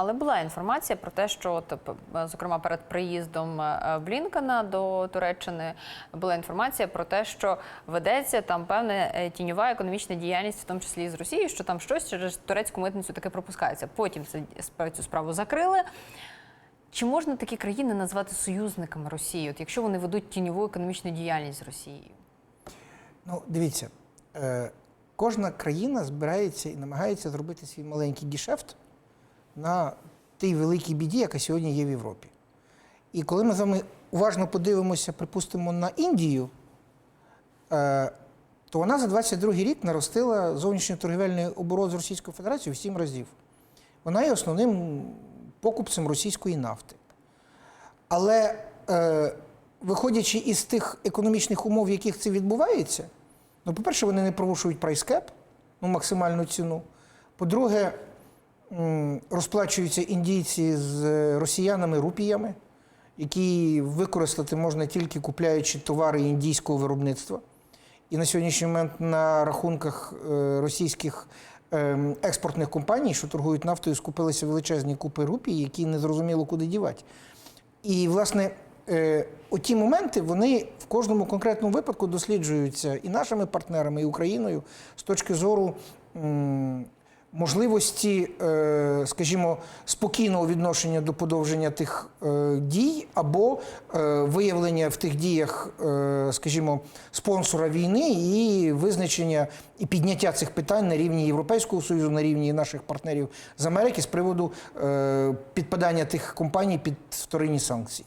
Але була інформація про те, що от, зокрема перед приїздом е, Блінкена до Туреччини була інформація про те, що ведеться там певна е, тіньова економічна діяльність, в тому числі і з Росією, що там щось через турецьку митницю таки пропускається. Потім цю справу закрили. Чи можна такі країни назвати союзниками Росії, от якщо вони ведуть тіньову економічну діяльність з Росією? Ну, дивіться, е, кожна країна збирається і намагається зробити свій маленький гішефт на тій великій біді, яка сьогодні є в Європі. І коли ми з вами уважно подивимося, припустимо, на Індію, е, то вона за 22 рік наростила зовнішньоторгівельний оборот з Російською Федерацією в 7 разів. Вона є основним покупцем російської нафти. Але е, виходячи із тих економічних умов, в яких це відбувається, ну, по-перше, вони не порушують прайскеп, ну, максимальну ціну. По-друге, розплачуються індійці з е, росіянами рупіями, які використати можна тільки купляючи товари індійського виробництва. І на сьогоднішній момент на рахунках е, російських ем, експортних компаній, що торгують нафтою, скупилися величезні купи рупій, які не зрозуміло куди дівати. І, власне, е, оті моменти вони в кожному конкретному випадку досліджуються і нашими партнерами, і Україною з точки зору можливості, е, скажімо, спокійного відношення до подовження тих е, дій або е, виявлення в тих діях, скажімо, спонсора війни і визначення і підняття цих питань на рівні Європейського Союзу, на рівні наших партнерів з Америки з приводу підпадання тих компаній під вторинні санкції.